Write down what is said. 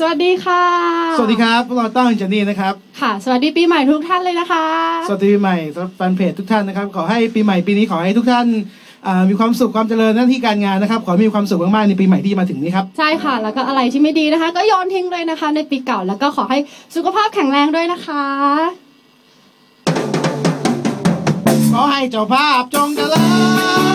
สวัสดีค่ะ สวัสดีครับพวกเราต้องเจนนี่นะครับ ค่ะ สวัสดีปีใหม่ทุกท่านเลยนะคะ สวัสดีปีใหม่สำหรับแฟนเพจทุกท่านนะครับ ขอให้ปีใหม่ปีนี้ขอให้ทุกท่านมีความสุขความเจริญหน้าที่การงานนะครับ ขอมีความสุขมากๆในปีใหม่ที่มาถึงนี้ครับใช่ค่ะ แล้วก็อะไรที่ไม่ดีนะคะ ก็โยนทิ้งเลยนะคะ ในปีเก่าแล้วก็ขอให้สุขภาพแข็งแรงด้วยนะคะ ขอให้เจ้าภาพจงเจริญ